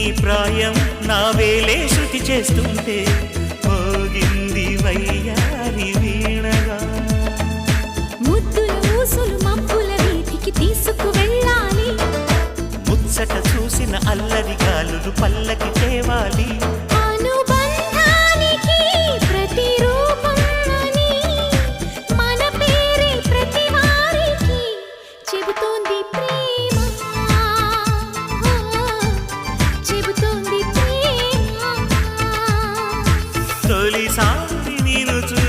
నీ ప్రాయం నా వేలే శృతి చేస్తుంటే పోగింది వయ్యారి వీణగా. ముద్దుల ఊసులు మబ్బుల వీధికి తీసుకు వెళ్ళాలి. ముచ్చట చూసిన అల్లరి గాలులు పల్లకి తేవాలి. సాటి నిలుచు